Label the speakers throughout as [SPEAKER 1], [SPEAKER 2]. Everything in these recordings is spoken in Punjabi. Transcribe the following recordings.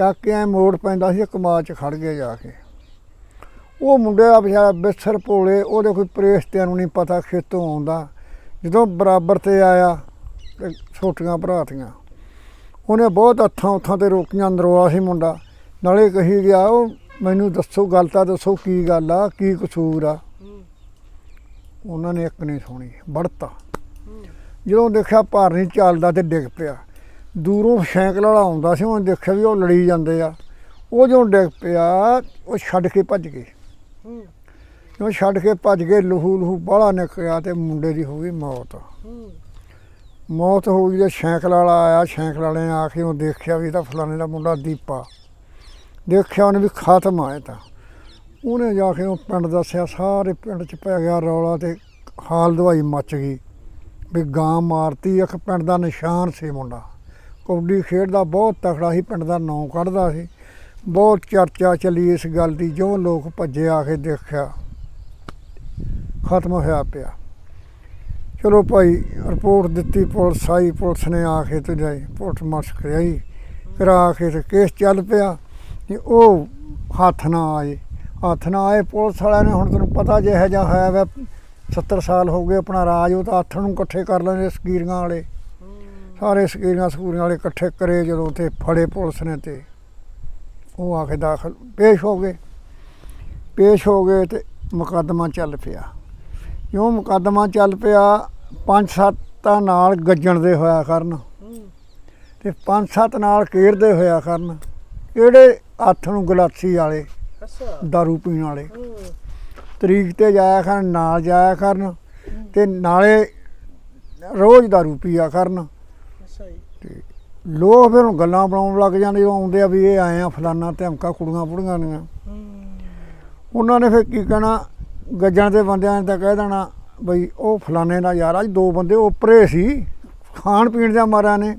[SPEAKER 1] ਚੱਕ ਕੇ ਐਂ ਮੋੜ ਪੈਂਦਾ ਸੀ ਕਮਾਲ ਚ ਖੜ ਗਿਆ ਜਾ ਕੇ। ਉਹ ਮੁੰਡੇ ਦਾ ਵਿਚਾਰਾ ਬਿਸਰ ਭੋਲੇ, ਉਹਦੇ ਕੋਈ ਪ੍ਰੇਸ਼ਤਿਆਂ ਨੂੰ ਨਹੀਂ ਪਤਾ ਖੇਤੋਂ ਆਉਂਦਾ। ਜਦੋਂ ਬਰਾਬਰ ਤੇ ਆਇਆ, ਤੇ ਛੋਟੀਆਂ ਭਰਾਤੀਆਂ ਉਹਨੇ ਬਹੁਤ ਹੱਥਾਂ ਉੱਥਾਂ ਤੇ ਰੋਕੀਆਂ, ਅੰਦਰੋਂ ਆ ਸੀ ਮੁੰਡਾ। ਨਾਲੇ ਕਹੀ ਗਿਆ, ਉਹ ਮੈਨੂੰ ਦੱਸੋ, ਗੱਲ ਤਾਂ ਦੱਸੋ ਕੀ ਗੱਲ ਆ, ਕੀ ਕਸੂਰ ਆ? ਉਹਨਾਂ ਨੇ ਇੱਕ ਨਹੀਂ ਸੁਣੀ, ਵੜਤਾ। ਜਦੋਂ ਦੇਖਿਆ ਭਾਰ ਨਹੀਂ ਚੱਲਦਾ ਤੇ ਡਿੱਗ ਪਿਆ। ਦੂਰੋਂ ਸਾਈਕਲ ਵਾਲਾ ਆਉਂਦਾ ਸੀ ਉਹਨੇ ਦੇਖਿਆ ਵੀ ਉਹ ਲੜੀ ਜਾਂਦੇ ਆ। ਉਹ ਜਦੋਂ ਡਿੱਗ ਪਿਆ ਉਹ ਛੱਡ ਕੇ ਭੱਜ ਗਏ। ਜਦੋਂ ਛੱਡ ਕੇ ਭੱਜ ਗਏ ਲਹੂ ਲਹੂ ਬਾਹਲਾ ਨਿਕਲਿਆ ਤੇ ਮੁੰਡੇ ਦੀ ਹੋ ਗਈ ਮੌਤ। ਮੌਤ ਹੋ ਗਈ ਤੇ ਸਾਈਕਲ ਵਾਲਾ ਆਇਆ ਸਾਈਕਲ ਵਾਲੇ ਆ ਕੇ ਉਹ ਦੇਖਿਆ ਵੀ ਤਾਂ ਫਲਾਣੇ ਦਾ ਮੁੰਡਾ ਦੀਪਾ। ਦੇਖਿਆ ਉਹਨੇ ਵੀ ਖਤਮ ਆਇਆ ਤਾਂ। ਉਹਨੇ ਜਾ ਕੇ ਉਹ ਪਿੰਡ ਦੱਸਿਆ ਸਾਰੇ ਪਿੰਡ 'ਚ ਪੈ ਗਿਆ ਰੌਲਾ ਤੇ ਹਾਲ ਦਵਾਈ ਮੱਚ ਗਈ। ਵੀ ਗਾਂ ਮਾਰਤੀ ਇੱਕ ਪਿੰਡ ਦਾ ਨਿਸ਼ਾਨ ਸੀ ਮੁੰਡਾ। ਕਬੱਡੀ ਖੇਡਦਾ, ਬਹੁਤ ਤਕੜਾ ਸੀ, ਪਿੰਡ ਦਾ ਨਾਂ ਕੱਢਦਾ ਸੀ। ਬਹੁਤ ਚਰਚਾ ਚੱਲੀ ਇਸ ਗੱਲ ਦੀ ਜੋ ਲੋਕ ਭੱਜੇ ਆ ਕੇ ਦੇਖਿਆ। ਖਤਮ ਹੋਇਆ ਪਿਆ। ਚਲੋ ਭਾਈ, ਰਿਪੋਰਟ ਦਿੱਤੀ ਪੁਲਿਸ, ਆਈ ਪੁਲਿਸ ਨੇ ਆ ਕੇ ਤੇ ਜਾਈ, ਪੁਲਿਸ ਮਾਰਸ਼ ਕਰਾਈ ਕਰਾ ਕੇ ਤੇ ਕੇਸ ਚੱਲ ਪਿਆ ਤੇ ਉਹ ਹੱਥ ਨਾ ਆਏ। ਹੱਥ ਨਾ ਆਏ, ਪੁਲਿਸ ਵਾਲਿਆਂ ਨੇ ਹੁਣ ਤੈਨੂੰ ਪਤਾ ਜੇ ਜਿਹਾ ਹੋਇਆ ਵਾ 70 ਸਾਲ ਹੋ ਗਏ, ਆਪਣਾ ਰਾਜ ਉਹ ਤਾਂ ਹੱਥ ਨੂੰ ਇਕੱਠੇ ਕਰ ਲੈਂਦੇ, ਸਕੀਰੀਆਂ ਵਾਲੇ। ਸਾਰੇ ਸਕੀਰੀਆਂ ਸਕੂਰੀਆਂ ਵਾਲੇ ਇਕੱਠੇ ਕਰੇ ਜਦੋਂ ਤੇ ਫੜੇ ਪੁਲਿਸ ਨੇ ਤੇ ਉਹ ਆ ਕੇ ਦਾਖਲ ਪੇਸ਼ ਹੋ ਗਏ। ਪੇਸ਼ ਹੋ ਗਏ ਤੇ ਮੁਕੱਦਮਾ ਚੱਲ ਪਿਆ। ਜਿਉਂ ਮੁਕੱਦਮਾ ਚੱਲ ਪਿਆ? ਪੰਜ ਸੱਤਾਂ ਨਾਲ ਗੱਜਣ ਦੇ ਹੋਇਆ ਕਰਨ। ਤੇ ਪੰਜ ਸੱਤ ਨਾਲ ਘੇਰਦੇ ਹੋਇਆ ਕਰਨ। ਕਿਹੜੇ ਹੱਥ ਨੂੰ ਗਲਾਸੀ ਵਾਲੇ ਦਾਰੂ ਪੀਣ ਵਾਲੇ। ਤਰੀਕ ਤੇ ਜਾਇਆ ਕਰਨ ਨਾਲ ਜਾਇਆ ਕਰਨ ਤੇ ਨਾਲੇ ਰੋਜ਼ ਦਾਰੂ ਪੀਆ ਕਰਨ।
[SPEAKER 2] ਜੀ
[SPEAKER 1] ਤੇ ਲੋਕ ਫਿਰ ਹੁਣ ਗੱਲਾਂ ਬਣਾਉਣ ਲੱਗ ਜਾਂਦੇ ਜਦੋਂ ਆਉਂਦੇ ਆ ਵੀ ਇਹ ਆਏ ਆ ਫਲਾਨਾ ਧਮਕਾ ਕੁੜੀਆਂ ਪੁੜੀਆਂ ਦੀਆਂ। ਉਹਨਾਂ ਨੇ ਫਿਰ ਕੀ ਕਹਿਣਾ? ਗੱਜਾਂ ਦੇ ਬੰਦਿਆਂ ਨੇ ਤਾਂ ਕਹਿ ਦੇਣਾ ਬਈ ਉਹ ਫਲਾਣੇ ਦਾ ਯਾਰ ਅੱਜ ਦੋ ਬੰਦੇ ਉੱਪਰੇ ਸੀ ਖਾਣ ਪੀਣ ਦੇ ਮਾਰਿਆਂ ਨੇ।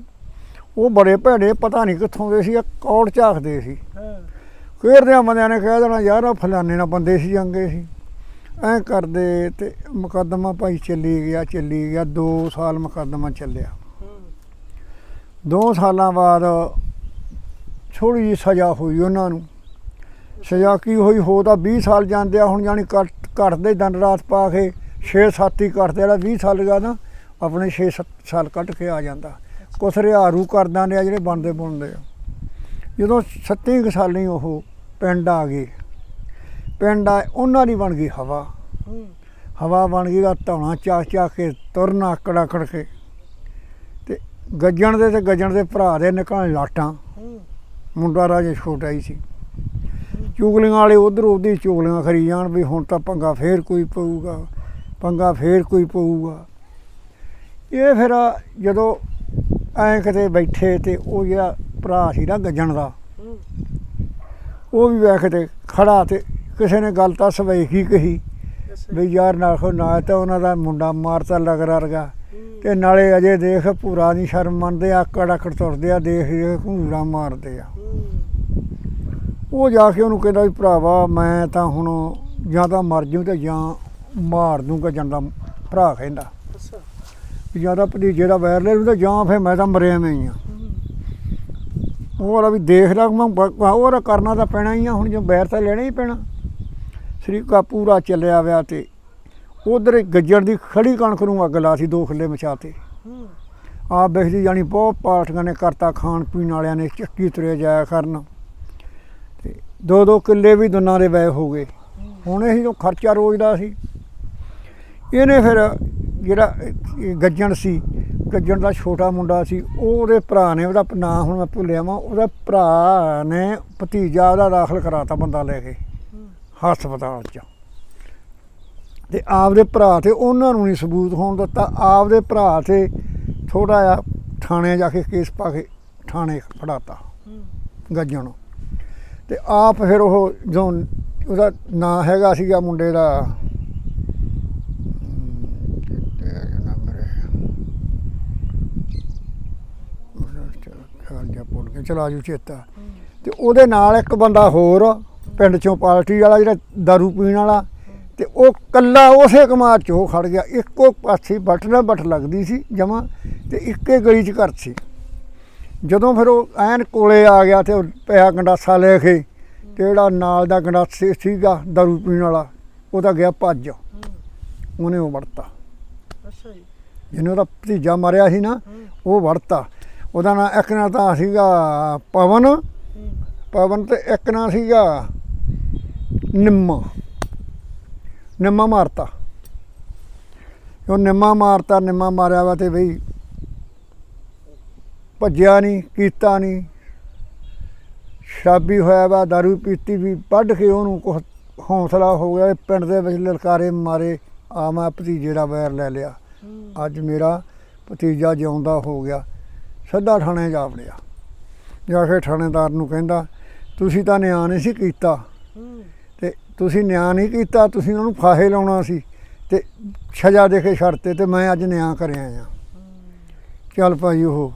[SPEAKER 1] ਉਹ ਬੜੇ ਭੈੜੇ ਪਤਾ ਨਹੀਂ ਕਿੱਥੋਂ ਦੇ ਸੀ ਕੌੜ ਝਾਕਦੇ ਸੀ।
[SPEAKER 2] ਹਾਂ।
[SPEAKER 1] ਘੇਰਦਿਆਂ ਬੰਦਿਆਂ ਨੇ ਕਹਿ ਦੇਣਾ ਯਾਰ ਉਹ ਫਲਾਣੇ ਨਾਲ ਬੰਦੇ ਸੀ ਚੰਗੇ ਸੀ। ਐਂ ਕਰਦੇ ਤੇ ਮੁਕੱਦਮਾ ਭਾਈ ਚੱਲੀ ਗਿਆ ਚੱਲੀ ਗਿਆ 2 ਸਾਲ ਮੁਕੱਦਮਾ ਚੱਲਿਆ। 2 ਸਾਲਾਂ ਬਾਅਦ ਥੋੜੀ ਜਿਹੀ ਸਜ਼ਾ ਹੋਈ ਉਹਨਾਂ ਨੂੰ। ਸਜ਼ਾ ਕੀ ਹੋਈ? ਹੋ ਤਾਂ 20 ਸਾਲ ਜਾਂਦੇ ਆ ਹੁਣ ਜਾਨੀ ਕੱਟ ਘੱਟਦੇ ਦੰਡ ਰਾਤ ਪਾ ਕੇ 6-7 ਹੀ ਕੱਟਦੇ ਜਿਹੜਾ 20 ਸਾਲ ਲਗਾ ਨਾ ਆਪਣੇ 6-7 ਸਾਲ ਕੱਟ ਕੇ ਆ ਜਾਂਦਾ। ਕੁਛ ਰਿਹਾਰੂ ਕਰਦਾਂ ਨੇ ਜਿਹੜੇ ਬਣਦੇ ਬੁਣਦੇ ਆ। ਜਦੋਂ 37 ਕੁ ਸਾਲੀ ਉਹ ਪਿੰਡ ਆ ਗਏ। ਪਿੰਡ ਆ ਉਹਨਾਂ ਦੀ ਬਣ ਗਈ ਹਵਾ। ਹਵਾ ਬਣ ਗਈ ਦਾ ਧੌਣਾ ਚਾਕ ਚਾਕ ਕੇ ਤੁਰਨਾ ਆਕੜ ਆਕੜ ਕੇ। ਤੇ ਗੱਜਣ ਦੇ ਤੇ ਗੱਜਣ ਦੇ ਭਰਾ ਦੇ ਨਿਕਲਣ ਲਾਟਾਂ। ਮੁੰਡਾ ਰਾਜੇ ਛੋਟਾ ਹੀ ਸੀ। ਚੁਗਲੀਆਂ ਵਾਲੇ ਉਧਰ ਉਹਦੀ ਚੁਗਲੀਆਂ ਕਰੀ ਜਾਣ ਵੀ ਹੁਣ ਤਾਂ ਪੰਗਾ ਫੇਰ ਕੋਈ ਪਊਗਾ ਪੰਗਾ ਫੇਰ ਕੋਈ ਪਊਗਾ। ਇਹ ਫਿਰ ਜਦੋਂ ਐਂ ਕਿਤੇ ਬੈਠੇ ਤੇ ਉਹ ਜਿਹੜਾ ਭਰਾ ਸੀ ਨਾ ਗੱਜਣ ਦਾ ਉਹ ਵੀ ਵੇਖ ਤੇ ਖੜਾ ਤੇ ਕਿਸੇ ਨੇ ਗੱਲ ਤਾਂ ਸਵੇਖੀ ਕਹੀ ਵੀ ਯਾਰ ਨਾਖੋ ਨਾ ਤਾਂ ਉਹਨਾਂ ਦਾ ਮੁੰਡਾ ਮਾਰਤਾ ਲੱਗ ਰਗਾ ਤੇ ਨਾਲੇ ਅਜੇ ਦੇਖ ਪੂਰਾ ਨਹੀਂ ਸ਼ਰਮ ਮੰਨਦੇ ਆਕੜ ਆਕੜ ਤੁਰਦੇ ਆ ਦੇਖ ਦੇਖ ਘੂਰਾ ਮਾਰਦੇ ਆ। ਉਹ ਜਾ ਕੇ ਉਹਨੂੰ ਕਹਿੰਦਾ ਵੀ ਭਰਾਵਾ ਮੈਂ ਤਾਂ ਹੁਣ ਜਾਂ ਤਾਂ ਮਰ ਜੂ ਤੇ ਜਾਂ ਮਾਰ ਦੂੰਗਾ ਜਾਂਦਾ ਭਰਾ ਕਹਿੰਦਾ।
[SPEAKER 2] ਅੱਛਾ।
[SPEAKER 1] ਵੀ ਜਾਂ ਤਾਂ ਭਤੀਜੇ ਦਾ ਵੈਰ ਲੈ ਲੂ ਤੇ ਜਾਂ ਫਿਰ ਮੈਂ ਤਾਂ ਮਰਿਆ ਮੈਂ ਹੀ ਆ। ਉਹ ਵਾਲਾ ਵੀ ਦੇਖ ਲਾ ਮੈਂ ਉਹ ਕਰਨਾ ਤਾਂ ਪੈਣਾ ਹੀ ਆ ਹੁਣ ਜੋ ਵੈਰ ਤਾਂ ਲੈਣਾ ਹੀ ਪੈਣਾ। ਸਰੀਕਾ ਪੂਰਾ ਚੱਲਿਆ ਵਿਆ ਤੇ ਉਧਰ ਗੱਜਣ ਦੀ ਖੜੀ ਕਣਕ ਨੂੰ ਅੱਗ ਲਾ ਸੀ ਦੋ ਖੱਲੇ ਮਚਾਤੇ ਆਪ ਵੇਖਦੀ ਜਾਣੀ ਬਹੁਤ ਪਾਰਟੀਆਂ ਨੇ ਕਰਤਾ ਖਾਣ ਪੀਣ ਵਾਲਿਆਂ ਨੇ ਚੱਕੀ ਤੁਰੇ ਜਾਇਆ ਕਰਨ। ਤੇ ਦੋ ਦੋ ਕਿੱਲੇ ਵੀ ਦੋਨਾਂ ਦੇ ਵੈ ਹੋ ਗਏ। ਹੁਣ ਇਹ ਜੋ ਖਰਚਾ ਰੋਜ਼ ਦਾ ਸੀ। ਇਹਨੇ ਫਿਰ ਜਿਹੜਾ ਗੱਜਣ ਸੀ ਗੱਜਣ ਦਾ ਛੋਟਾ ਮੁੰਡਾ ਸੀ ਉਹ ਉਹਦੇ ਭਰਾ ਨੇ ਉਹਦਾ ਨਾਂ ਹੁਣ ਮੈਂ ਭੁੱਲਿਆ ਵਾਂ ਉਹਦਾ ਭਰਾ ਨੇ ਭਤੀਜਾ ਉਹਦਾ ਦਾਖਲ ਕਰਾਤਾ ਬੰਦਾ ਲੈ ਕੇ। ਹਸਪਤਾਲ 'ਚ। ਤੇ ਆਪਦੇ ਭਰਾ ਤੇ ਉਹਨਾਂ ਨੂੰ ਨਹੀਂ ਸਬੂਤ ਹੋਣ ਦਿੱਤਾ ਆਪਦੇ ਭਰਾ ਤੇ ਥੋੜਾ ਜਿਹਾ ਥਾਣੇ ਜਾ ਕੇ ਕੇਸ ਪਾ ਕੇ ਥਾਣੇ ਫੜਾਤਾ ਗੱਜਣ। ਤੇ ਆਪ ਫਿਰ ਉਹ ਜੋ ਉਹਦਾ ਨਾਂ ਹੈਗਾ ਸੀਗਾ ਮੁੰਡੇ ਦਾ। ਚਲੋ, ਭੁੱਲ ਗਿਆ ਚਲਾ ਜੂ ਚੇਤਾ ਤੇ ਉਹਦੇ ਨਾਲ ਇੱਕ ਬੰਦਾ ਹੋਰ ਪਿੰਡ ਚੋਂ ਪਾਰਟੀ ਵਾਲਾ ਜਿਹੜਾ ਦਾਰੂ ਪੀਣ ਵਾਲਾ ਤੇ ਉਹ ਕੱਲਾ ਉਸੇ ਕਮਾਰ ਚ ਉਹ ਖੜ ਗਿਆ। ਇੱਕੋ ਪਾਸੇ ਬੱਟ ਨਾਲ ਬੱਟ ਲੱਗਦੀ ਸੀ ਜਮਾ ਤੇ ਇੱਕੇ ਗਲੀ ਚ ਘਰ ਸੀ। ਜਦੋਂ ਫਿਰ ਉਹ ਐਨ ਕੋਲੇ ਆ ਗਿਆ ਤੇ ਉਹ ਪਿਆ ਗੰਡਾਸਾ ਲੈ ਕੇ ਤੇ ਜਿਹੜਾ ਨਾਲ ਦਾ ਗੰਡਾਸੀ ਸੀਗਾ ਦਾਰੂ ਪੀਣ ਵਾਲਾ ਉਹ ਤਾਂ ਗਿਆ ਭੱਜ। ਉਹਨੇ ਉਹ ਵੜਤਾ
[SPEAKER 2] ਅੱਛਾ ਜੀ।
[SPEAKER 1] ਜਿਹਨੇ ਉਹਦਾ ਭਤੀਜਾ ਮਾਰਿਆ ਸੀ ਨਾ ਉਹ ਵੜਤਾ ਉਹਦਾ ਨਾਂ ਇੱਕ ਨਾਂ ਤਾਂ ਸੀਗਾ ਪਵਨ ਪਵਨ ਤੇ ਇੱਕ ਨਾਂ ਸੀਗਾ ਨਿੰਮਾ। ਨਿੰਮਾ ਮਾਰਤਾ। ਉਹ ਨਿੰਮਾ ਮਾਰਤਾ ਨਿੰਮਾ ਮਾਰਿਆ ਵਾ ਤੇ ਬਈ ਭੱਜਿਆ ਨਹੀਂ ਕੀਤਾ ਨਹੀਂ ਸ਼ਰਾਬੀ ਹੋਇਆ ਵਾ दारू ਪੀਤੀ ਵੀ ਵੱਢ ਕੇ ਉਹਨੂੰ ਕੁਛ ਹੌਸਲਾ ਹੋ ਗਿਆ ਪਿੰਡ ਦੇ ਵਿੱਚ ਲਲਕਾਰੇ ਮਾਰੇ ਆ ਮੈਂ ਭਤੀਜੇ ਦਾ ਵੈਰ ਲੈ ਲਿਆ। ਅੱਜ ਮੇਰਾ ਭਤੀਜਾ ਜਿਉਂਦਾ ਹੋ ਗਿਆ। ਸਿੱਧਾ ਥਾਣੇ ਜਾ ਵੜਿਆ। ਜਾ ਕੇ ਥਾਣੇਦਾਰ ਨੂੰ ਕਹਿੰਦਾ ਤੁਸੀਂ ਤਾਂ ਨਿਆਂ ਨਹੀਂ ਸੀ ਕੀਤਾ। ਤੇ ਤੁਸੀਂ ਨਿਆਂ ਨਹੀਂ ਕੀਤਾ, ਤੁਸੀਂ ਉਹਨਾਂ ਨੂੰ ਫਾਹੇ ਲਾਉਣਾ ਸੀ ਤੇ ਸਜ਼ਾ ਦੇ ਕੇ ਛੱਡਤੇ ਤੇ ਮੈਂ ਅੱਜ ਨਿਆਂ ਕਰਿਆ ਆ ਚੱਲ ਭਾਈ ਉਹ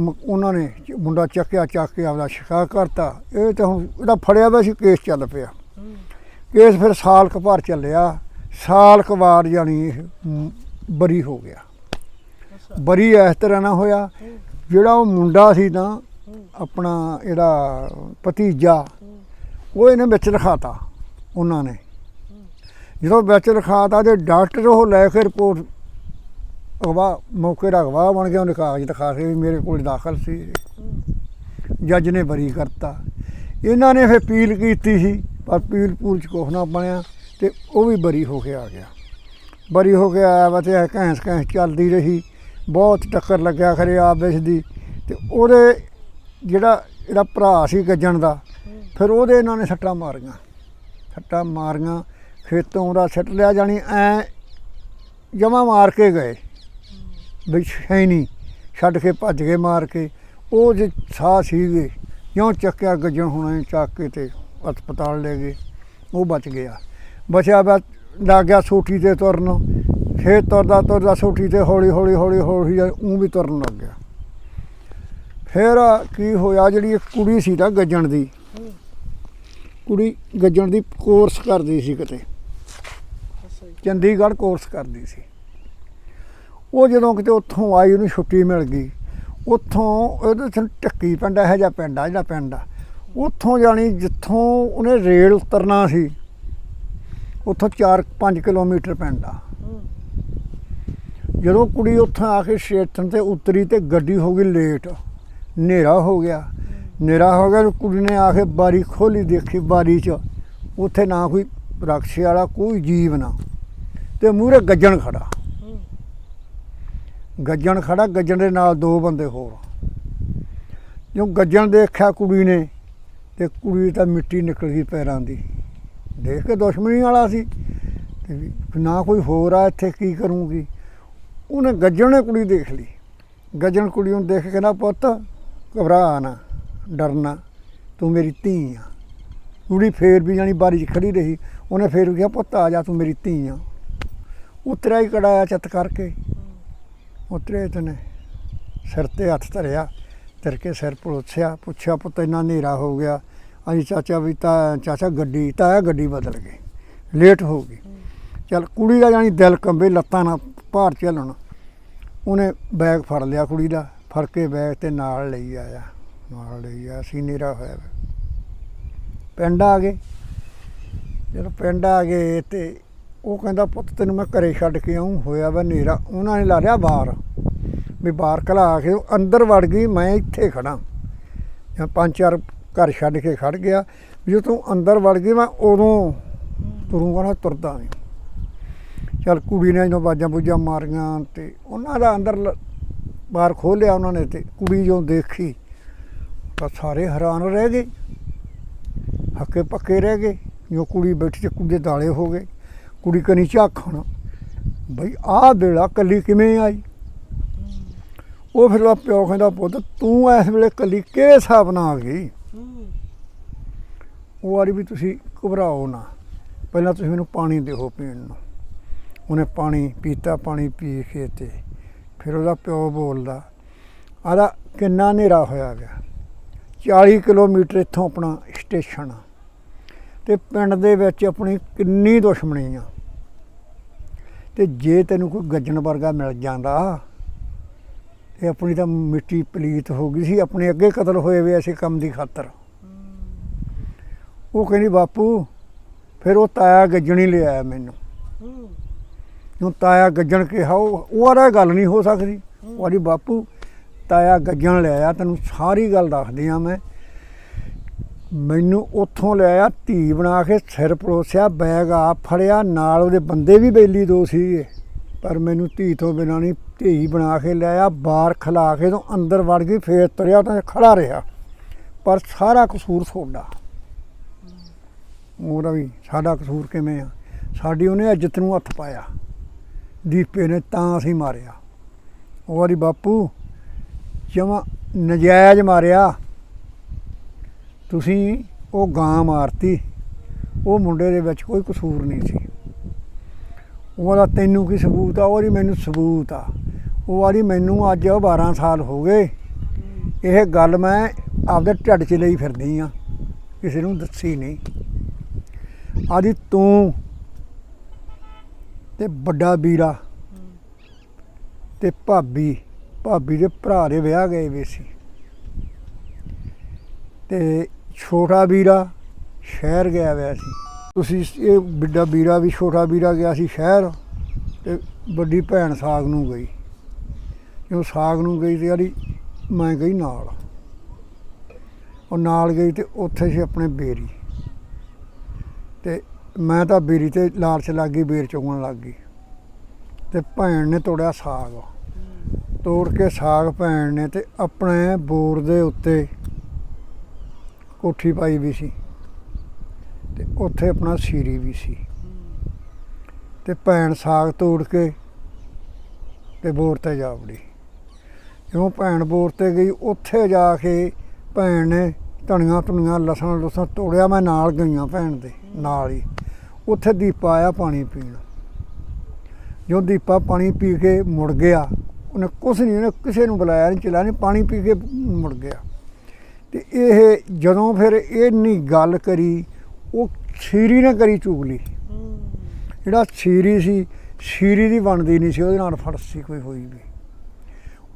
[SPEAKER 1] ਮ- ਉਹਨਾਂ ਨੇ ਚ- ਮੁੰਡਾ ਚੱਕਿਆ, ਚੱਕ ਕੇ ਆਪਦਾ ਸ਼ਿਕਾ ਕਰਤਾ। ਇਹ ਤਾਂ ਹੁਣ ਇਹਦਾ ਫੜਿਆ ਵਾ ਸੀ, ਕੇਸ ਚੱਲ ਪਿਆ। ਕੇਸ ਫਿਰ ਸਾਲ ਕੁ ਭਰ ਚੱਲਿਆ। ਸਾਲ ਕੁ ਬਾਅਦ ਜਾਣੀ ਇਹ ਬਰੀ ਹੋ ਗਿਆ। ਬਰੀ ਇਸ ਤਰ੍ਹਾਂ ਨਾ ਹੋਇਆ। ਜਿਹੜਾ ਉਹ ਮੁੰਡਾ ਸੀ ਤਾਂ ਆਪਣਾ ਇਹਦਾ ਭਤੀਜਾ ਉਹ ਇਹਨੇ ਵਿੱਚ ਰਖਾਤਾ, ਉਹਨਾਂ ਨੇ। ਜਦੋਂ ਵਿੱਚ ਰਖਾਤਾ ਤੇ ਡਾਕਟਰ ਉਹ ਲੈ ਕੇ ਰਿਪੋਰਟ ਅਗਵਾ, ਮੌਕੇ ਦਾ ਅਗਵਾ ਬਣ ਗਿਆ, ਉਹਨੇ ਕਾਗਜ਼ ਦਿਖਾ ਕੇ ਵੀ ਮੇਰੇ ਕੋਲ ਦਾਖਲ ਸੀ। ਜੱਜ ਨੇ ਬਰੀ ਕਰਤਾ। ਇਹਨਾਂ ਨੇ ਫਿਰ ਅਪੀਲ ਕੀਤੀ ਸੀ, ਪਰ ਅਪੀਲ ਪੂਲ ਚ ਕੁਛ ਨਾ ਬਣਿਆ ਤੇ ਉਹ ਵੀ ਬਰੀ ਹੋ ਕੇ ਆ ਗਿਆ। ਬਰੀ ਹੋ ਕੇ ਆਇਆ ਵਾ ਤੇ ਇਹ ਘੈਂਸ ਘੈਂਸ ਚੱਲਦੀ ਰਹੀ। ਬਹੁਤ ਟੱਕਰ ਲੱਗਿਆ ਖਰੇ ਆਪ ਵਿੱਚ ਦੀ ਤੇ ਉਹਦੇ ਜਿਹੜਾ, ਇਹਦਾ ਭਰਾ ਸੀ ਗੱਜਣ ਦਾ ਫਿਰ ਉਹਦੇ ਇਹਨਾਂ ਨੇ ਸੱਟਾਂ ਮਾਰੀਆਂ। ਸੱਟਾਂ ਮਾਰੀਆਂ, ਖੇਤੋਂ ਦਾ ਸੱਟ ਲਿਆ ਜਾਣੀ ਐ ਜਮਾ ਮਾਰ ਕੇ ਗਏ। ਵੀ ਹੈ ਨਹੀਂ, ਛੱਡ ਕੇ ਭੱਜ ਗਏ ਮਾਰ ਕੇ। ਉਹ ਜੇ ਸਾਹ ਸੀਗੇ ਜਿਉਂ ਚੱਕਿਆ ਗੱਜਣ ਹੋਣਾ ਚੱਕ ਕੇ ਤੇ ਹਸਪਤਾਲ ਲੈ ਗਏ। ਉਹ ਬਚ ਗਿਆ। ਬਚਿਆ ਬਾ ਲੱਗ ਗਿਆ ਸੋਟੀ ਤੇ ਤੁਰਨ। ਫੇਰ ਤੁਰਦਾ ਤੁਰਦਾ ਸੋਟੀ ਤੇ ਹੌਲੀ ਹੌਲੀ ਹੌਲੀ ਹੌਲੀ ਉਹ ਵੀ ਤੁਰਨ ਲੱਗ ਗਿਆ। ਫਿਰ ਕੀ ਹੋਇਆ, ਜਿਹੜੀ ਇੱਕ ਕੁੜੀ ਸੀ ਤਾਂ ਗੱਜਣ ਦੀ ਕੁੜੀ ਗੱਜਣ ਦੀ ਕੋਰਸ ਕਰਦੀ ਸੀ ਕਿਤੇ।
[SPEAKER 2] ਜੀ।
[SPEAKER 1] ਚੰਡੀਗੜ੍ਹ ਕੋਰਸ ਕਰਦੀ ਸੀ। ਉਹ ਜਦੋਂ ਕਿਤੇ ਉੱਥੋਂ ਆਈ ਉਹਨੂੰ ਛੁੱਟੀ ਮਿਲ ਗਈ। ਉੱਥੋਂ ਉਹਦੇ ਚ ਟੱਕੀ ਪਿੰਡ ਇਹੋ ਜਿਹਾ ਪਿੰਡ ਆ ਜਿਹੜਾ ਪਿੰਡ ਆ। ਉੱਥੋਂ ਜਾਣੀ ਜਿੱਥੋਂ ਉਹਨੇ ਰੇਲ ਉਤਰਨਾ ਸੀ ਉੱਥੋਂ 4-5 ਕਿਲੋਮੀਟਰ ਪਿੰਡ ਆ।
[SPEAKER 2] ਹੂੰ।
[SPEAKER 1] ਜਦੋਂ ਕੁੜੀ ਉੱਥੋਂ ਆ ਕੇ ਸਟੇਸ਼ਨ ਤੇ ਉਤਰੀ ਤੇ ਗੱਡੀ ਹੋ ਗਈ ਲੇਟ ਹਨੇਰਾ ਹੋ ਗਿਆ। ਹਨੇਰਾ ਹੋ ਗਿਆ ਕੁੜੀ ਨੇ ਆ ਕੇ ਬਾਰੀ ਖੋਲੀ ਦੇਖੀ ਬਾਰੀ 'ਚ। ਉੱਥੇ ਨਾ ਕੋਈ ਰਕਸ਼ੇ ਵਾਲਾ, ਕੋਈ ਜੀਵ ਨਾ। ਤੇ ਮੂਹਰੇ ਗੱਜਣ ਖੜਾ। ਗੱਜਣ ਖੜਾ, ਗੱਜਣ ਦੇ ਨਾਲ ਦੋ ਬੰਦੇ ਹੋਰ। ਜੋ ਗੱਜਣ ਦੇਖਿਆ ਕੁੜੀ ਨੇ, ਤੇ ਕੁੜੀ ਤਾਂ ਮਿੱਟੀ ਨਿਕਲ ਗਈ ਪੈਰਾਂ ਦੀ। ਦੇਖ ਕੇ ਦੁਸ਼ਮਣੀ ਵਾਲਾ ਸੀ। ਨਾ ਕੋਈ ਹੋਰ ਆ, ਇੱਥੇ ਕੀ ਕਰੂੰਗੀ? ਉਹਨੇ ਗੱਜਣ ਨੇ ਕੁੜੀ ਦੇਖ ਲਈ। ਗੱਜਣ ਕੁੜੀ ਨੂੰ ਦੇਖ ਕੇ ਨਾ ਪੁੱਤ, ਘਬਰਾ ਨਾ। ਡਰਨਾ, ਤੂੰ ਮੇਰੀ ਧੀ ਆ। ਕੁੜੀ ਫੇਰ ਵੀ ਜਾਣੀ ਬਾਰੀ 'ਚ ਖੜੀ ਰਹੀ, ਉਹਨੇ ਫੇਰ ਕਿਹਾ, ਪੁੱਤ ਆ ਜਾ, ਤੂੰ ਮੇਰੀ ਧੀ ਆ। ਉਤਰਿਆ ਹੀ ਕੜਾਇਆ ਚਿੱਤ ਕਰਕੇ। ਉਤਰੇ ਤਨੇ ਸਿਰ ਤੇ ਹੱਥ ਧਰਿਆ, ਧਰ ਕੇ ਸਿਰ ਪੁੱਛਿਆ ਪੁੱਛਿਆ, ਪੁੱਤ, ਇੰਨਾ ਹਨੇਰਾ ਹੋ ਗਿਆ। ਅਜੀ ਚਾਚਾ ਵੀ ਤਾਂ, ਚਾਚਾ ਗੱਡੀ ਤਾਂ ਗੱਡੀ ਬਦਲ ਗਈ ਲੇਟ ਹੋ ਗਈ। ਚਲ, ਕੁੜੀ ਦਾ ਜਾਨੀ ਦਿਲ ਕੰਬੇ, ਲੱਤਾਂ ਨਾਲ ਭਾਰ ਚੱਲਣ। ਉਹਨੇ ਬੈਗ ਫੜ ਲਿਆ ਕੁੜੀ ਦਾ, ਫੜ ਕੇ ਬੈਗ ਤੇ ਨਾਲ ਲਈ ਆਇਆ। ਨਾਲ ਲਈ ਅਸੀਂ ਸੀ ਹਨੇਰਾ ਹੋਇਆ ਵਾ। ਪਿੰਡ ਆ ਗਏ। ਜਦੋਂ ਪਿੰਡ ਆ ਗਏ ਤੇ ਉਹ ਕਹਿੰਦਾ, ਪੁੱਤ, ਤੈਨੂੰ ਮੈਂ ਘਰੇ ਛੱਡ ਕੇ ਆਉਂ ਹੋਇਆ ਵਾ ਹਨੇਰਾ। ਉਹਨਾਂ ਨੇ ਲਾ ਲਿਆ ਬਾਹਰ। ਵੀ ਬਾਹਰ ਕਲਾ ਕੇ ਉਹ ਅੰਦਰ ਵੜ ਗਈ, ਮੈਂ ਇੱਥੇ ਖੜਾ ਜਾਂ ਪੰਜ ਚਾਰ ਘਰ ਛੱਡ ਕੇ ਖੜ ਗਿਆ। ਵੀ ਜਦੋਂ ਤੂੰ ਅੰਦਰ ਵੜ ਗਈ, ਮੈਂ ਉਦੋਂ ਤੁਰੂੰਗਾ ਨਾ, ਤੁਰਦਾ ਨਹੀਂ। ਚਲ ਕੁੜੀ ਨੇ ਜਦੋਂ ਬਾਜਾਂ ਬੂਜਾਂ ਮਾਰੀਆਂ ਤੇ ਉਹਨਾਂ ਦਾ ਅੰਦਰ ਲ- ਬਾਹਰ ਖੋਲਿਆ ਉਹਨਾਂ ਨੇ ਤੇ ਕੁੜੀ ਜਦੋਂ ਦੇਖੀ ਤਾਂ ਸਾਰੇ ਹੈਰਾਨ ਰਹਿ ਗਏ। ਹੱਕੇ ਪੱਕੇ ਰਹਿ ਗਏ। ਜੋ ਕੁੜੀ ਬੈਠੀ ਤੇ ਕੁੜੀ ਦਾਲੇ ਹੋ ਗਏ। ਕੁੜੀ ਕਨੀ ਝਾਕਣ ਬਈ ਆਹ ਵੇਲਾ ਕੱਲੀ ਕਿਵੇਂ ਆਈ? ਉਹ ਫਿਰ ਉਹਦਾ ਪਿਓ ਕਹਿੰਦਾ, ਪੁੱਤ, ਤੂੰ ਇਸ ਵੇਲੇ ਕੱਲੀ ਕਿਹੜੇ ਹਿਸਾਬ ਨਾਲ ਆ ਗਈ? ਉਹ ਆਰੀ ਵੀ ਤੁਸੀਂ ਘਬਰਾਓ ਨਾ। ਪਹਿਲਾਂ ਤੁਸੀਂ ਮੈਨੂੰ ਪਾਣੀ ਦਿਓ ਪੀਣ ਨੂੰ। ਉਹਨੇ ਪਾਣੀ ਪੀਤਾ, ਪਾਣੀ ਪੀ ਕੇ ਤੇ ਫਿਰ ਉਹਦਾ ਪਿਓ ਬੋਲਦਾ ਆਦਾ ਕਿੰਨਾ ਹਨੇਰਾ ਹੋਇਆ ਗਿਆ 40 ਕਿਲੋਮੀਟਰ ਇੱਥੋਂ ਆਪਣਾ ਸਟੇਸ਼ਨ ਆ। ਤੇ ਪਿੰਡ ਦੇ ਵਿੱਚ ਆਪਣੀ ਕਿੰਨੀ ਦੁਸ਼ਮਣੀ ਆ। ਤੇ ਜੇ ਤੈਨੂੰ ਕੋਈ ਗੱਜਣ ਵਰਗਾ ਮਿਲ ਜਾਂਦਾ ਇਹ ਆਪਣੀ ਤਾਂ ਮਿੱਟੀ ਪਲੀਤ ਹੋ ਗਈ ਸੀ ਆਪਣੇ ਅੱਗੇ ਕਤਲ ਹੋਏ ਵੇ ਐਸੇ ਕੰਮ ਦੀ ਖਾਤਰ। ਉਹ ਕਹਿੰਦੀ ਬਾਪੂ ਫਿਰ ਉਹ ਤਾਇਆ ਗੱਜਣੀ ਲਿਆਇਆ ਮੈਨੂੰ। ਨੂੰ ਤਾਇਆ ਗੱਜਣ ਕਿਹਾ ਉਹ ਉਹ ਆਰਾ ਗੱਲ ਨਹੀਂ ਹੋ ਸਕਦੀ। ਉਹ ਆਦੀ ਬਾਪੂ ਤਾਇਆ ਗੱਜਣ ਲਿਆਇਆ ਤੈਨੂੰ ਸਾਰੀ ਗੱਲ ਦੱਸਦੀ ਆ ਮੈਂ। ਮੈਨੂੰ ਉੱਥੋਂ ਲਿਆਇਆ ਧੀ ਬਣਾ ਕੇ ਸਿਰ ਪਰੋਸਿਆ, ਬੈਗ ਆ ਫੜਿਆ, ਨਾਲ ਉਹਦੇ ਬੰਦੇ ਵੀ ਬੇਲੀ ਦੋ ਸੀਗੇ। ਪਰ ਮੈਨੂੰ ਧੀ ਤੋਂ ਬਿਨਾਂ ਨਹੀਂ, ਧੀ ਬਣਾ ਕੇ ਲਿਆਇਆ ਬਾਹਰ ਖਲਾ ਕੇ ਤੋਂ ਅੰਦਰ ਵੜ ਗਈ, ਫੇਰ ਤੁਰਿਆ ਤਾਂ ਖੜਾ ਰਿਹਾ। ਪਰ ਸਾਰਾ ਕਸੂਰ ਤੁਹਾਡਾ। ਉਹਦਾ ਵੀ ਸਾਡਾ ਕਸੂਰ ਕਿਵੇਂ ਆ? ਸਾਡੀ ਉਹਨੇ ਇੱਜ਼ਤ ਨੂੰ ਹੱਥ ਪਾਇਆ। ਦੀਪੇ ਨੇ ਤਾਂ ਅਸੀਂ ਮਾਰਿਆ। ਉਹ ਵਾਰੀ ਬਾਪੂ ਜਮਾ ਨਜਾਇਜ਼ ਮਾਰਿਆ। ਤੁਸੀਂ ਉਹ ਗਾਂ ਮਾਰਤੀ। ਉਹ ਮੁੰਡੇ ਦੇ ਵਿੱਚ ਕੋਈ ਕਸੂਰ ਨਹੀਂ ਸੀ। ਉਹਦਾ ਤੈਨੂੰ ਕੀ ਸਬੂਤ ਆ? ਉਹਦੀ ਮੈਨੂੰ ਸਬੂਤ ਆ। ਉਹ ਆਦੀ ਮੈਨੂੰ ਅੱਜ 12 ਸਾਲ ਹੋ ਗਏ। ਇਹ ਗੱਲ ਮੈਂ ਆਪਦੇ ਢੱਡ 'ਚ ਲਈ ਫਿਰਦੀ ਆ। ਕਿਸੇ ਨੂੰ ਦੱਸੀ ਨਹੀਂ। ਆਦੀ ਤੂੰ ਤੇ ਵੱਡਾ ਵੀਰਾ ਤੇ ਭਾਬੀ ਭਾਬੀ ਦੇ ਭਰਾ ਦੇ ਵਿਆਹ ਗਏ ਵੇ ਸੀ। ਤੇ ਛੋਟਾ ਵੀਰਾ ਸ਼ਹਿਰ ਗਿਆ ਹੋਇਆ ਸੀ। ਤੁਸੀਂ ਇਹ ਵੱਡਾ ਵੀਰਾ ਵੀ ਛੋਟਾ ਵੀਰਾ ਗਿਆ ਸੀ ਸ਼ਹਿਰ ਤੇ ਵੱਡੀ ਭੈਣ ਸਾਗ ਨੂੰ ਗਈ। ਜਦੋਂ ਸਾਗ ਨੂੰ ਗਈ ਤੇ ਯਾਰੀ ਮੈਂ ਗਈ ਨਾਲ। ਉਹ ਨਾਲ ਗਈ ਤੇ ਉੱਥੇ ਸੀ ਆਪਣੇ ਬੇਰੀ। ਤੇ ਮੈਂ ਤਾਂ ਬੇਰੀ ਤੇ ਲਾਲਚ ਲੱਗ ਗਈ, ਬੇਰ ਚੁਗਣ ਲੱਗ ਗਈ। ਤੇ ਭੈਣ ਨੇ ਤੋੜਿਆ ਸਾਗ। ਤੋੜ ਕੇ ਸਾਗ ਭੈਣ ਨੇ ਤੇ ਆਪਣੇ ਬੋਰ ਦੇ ਉੱਤੇ ਕੋਠੀ ਪਾਈ ਵੀ ਸੀ ਤੇ ਉੱਥੇ ਆਪਣਾ ਸੀਰੀ ਵੀ ਸੀ। ਤੇ ਭੈਣ ਸਾਗ ਤੋੜ ਕੇ ਤੇ ਬੋਰ ਤੇ ਜਾ ਵੜੀ। ਜਦੋਂ ਭੈਣ ਬੋਰ ਤੇ ਗਈ, ਉੱਥੇ ਜਾ ਕੇ ਭੈਣ ਨੇ ਧਨੀਆਂ ਧੁਨੀਆਂ ਲਸਣ ਲੁਸਣ ਤੋੜਿਆ, ਮੈਂ ਨਾਲ ਗਈਆਂ ਭੈਣ ਦੇ ਨਾਲ ਹੀ। ਉੱਥੇ ਦੀਪਾ ਆਇਆ ਪਾਣੀ ਪੀਣ। ਜੋ ਦੀਪਾ ਪਾਣੀ ਪੀ ਕੇ ਮੁੜ ਗਿਆ ਉਹਨੇ ਕੁਛ ਨਹੀਂ, ਉਹਨੇ ਕਿਸੇ ਨੂੰ ਬੁਲਾਇਆ ਨਹੀਂ, ਚਲਾ ਨਹੀਂ, ਪਾਣੀ ਪੀ ਕੇ ਮੁੜ ਗਿਆ। ਤੇ ਇਹ ਜਦੋਂ ਫਿਰ ਇਹ ਨਹੀਂ ਗੱਲ ਕਰੀ, ਉਹ ਸ਼ੀਰੀ ਨੇ ਕਰੀ ਚੁਗਲੀ ਜਿਹੜਾ ਸ਼ੀਰੀ ਸੀ ਸ਼ੀਰੀ ਦੀ ਬਣਦੀ ਨਹੀਂ ਸੀ, ਉਹਦੇ ਨਾਲ ਫੜਸ ਸੀ ਕੋਈ ਹੋਈ ਵੀ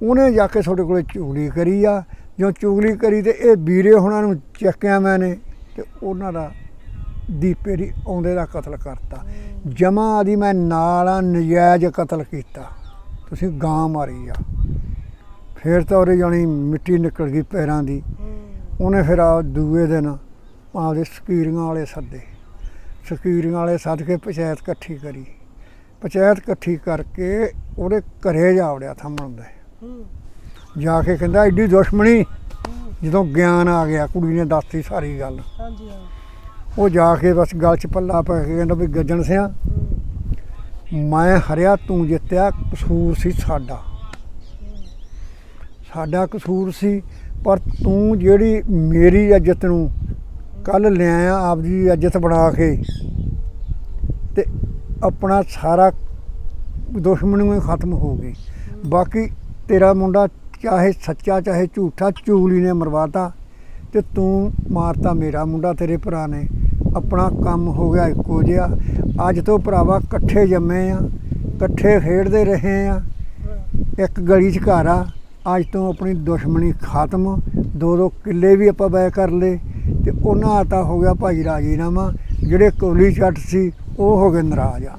[SPEAKER 1] ਉਹਨੇ ਜਾ ਕੇ ਤੁਹਾਡੇ ਕੋਲੇ ਚੁਗਲੀ ਕਰੀ ਆ। ਜੋ ਚੁਗਲੀ ਕਰੀ ਤੇ ਇਹ ਵੀਰੇ ਹੁਣਾਂ ਨੂੰ ਚੱਕਿਆ ਮੈਨੇ ਤੇ ਉਹਨਾਂ ਦਾ ਦੀਪੇ ਦੀ ਆਉਂਦੇ ਦਾ ਕਤਲ ਕਰਤਾ। ਜਮਾ ਆਦੀ ਮੈਂ ਨਾਲ ਨਜਾਇਜ਼ ਕਤਲ ਕੀਤਾ। ਤੁਸੀਂ ਗਾਂ ਮਾਰੀ ਆ। ਫਿਰ ਤਾਂ ਉਹਦੇ ਜਾਣੀ ਮਿੱਟੀ ਨਿਕਲ ਗਈ ਪੈਰਾਂ ਦੀ। ਉਹਨੇ ਫਿਰ ਆ ਦੂਏ ਦਿਨ ਆਪਦੇ ਸਕੀਰੀਆਂ ਵਾਲੇ ਸੱਦੇ। ਸਕੀਰੀਆਂ ਵਾਲੇ ਸੱਦ ਕੇ ਪੰਚਾਇਤ ਇਕੱਠੀ ਕਰੀ। ਪੰਚਾਇਤ ਇਕੱਠੀ ਕਰਕੇ ਉਹਦੇ ਘਰੇ ਜਾ ਵੜਿਆ ਥੰਮਣ ਦੇ। ਜਾ ਕੇ ਕਹਿੰਦਾ ਐਡੀ ਦੁਸ਼ਮਣੀ ਜਦੋਂ ਗਿਆਨ ਆ ਗਿਆ ਕੁੜੀ ਨੇ ਦੱਸਤੀ ਸਾਰੀ ਗੱਲ।
[SPEAKER 2] ਹਾਂਜੀ
[SPEAKER 1] ਉਹ ਜਾ ਕੇ ਬਸ ਗਲ 'ਚ ਪੱਲਾ ਪਾ ਕੇ ਕਹਿੰਦਾ ਵੀ ਗੱਜਣ ਸਿਆ। ਮੈਂ ਹਰਿਆ ਤੂੰ ਜਿੱਤਿਆ, ਕਸੂਰ ਸੀ ਸਾਡਾ। ਸਾਡਾ ਕਸੂਰ ਸੀ, ਪਰ ਤੂੰ ਜਿਹੜੀ ਮੇਰੀ ਇੱਜ਼ਤ ਨੂੰ ਕੱਲ ਲਿਆਇਆ ਆਪ ਆਪਦੀ ਇੱਜ਼ਤ ਬਣਾ ਕੇ ਤੇ ਆਪਣਾ ਸਾਰਾ ਦੁਸ਼ਮਣੀ ਹੀ ਖਤਮ ਹੋ ਗਈ ਬਾਕੀ ਤੇਰਾ ਮੁੰਡਾ ਚਾਹੇ ਸੱਚਾ, ਚਾਹੇ ਝੂਠਾ, ਚੂਲੀ ਨੇ ਮਰਵਾਤਾ ਤੇ ਤੂੰ ਮਾਰਤਾ ਮੇਰਾ ਮੁੰਡਾ, ਤੇਰੇ ਭਰਾ ਨੇ। ਆਪਣਾ ਕੰਮ ਹੋ ਗਿਆ ਇੱਕੋ ਜਿਹਾ। ਅੱਜ ਤੋਂ ਭਰਾਵਾ ਇਕੱਠੇ ਜੰਮੇ ਆ, ਇਕੱਠੇ ਖੇਡਦੇ ਰਹੇ ਆ। ਇੱਕ ਗਲੀ 'ਚ ਘਰ ਆ। ਅੱਜ ਤੋਂ ਆਪਣੀ ਦੁਸ਼ਮਣੀ ਖਤਮ। ਦੋ ਦੋ ਕਿੱਲੇ ਵੀ ਆਪਾਂ ਬੈ ਕਰ ਲਏ। ਤੇ ਉਹਨਾਂ ਆਤਾ ਹੋ ਗਿਆ ਭਾਈ ਰਾਜੀਨਾਮਾ। ਜਿਹੜੇ ਕੋਲੀ ਛੱਟ ਸੀ, ਉਹ ਹੋ ਗਏ ਨਾਰਾਜ਼ ਆ।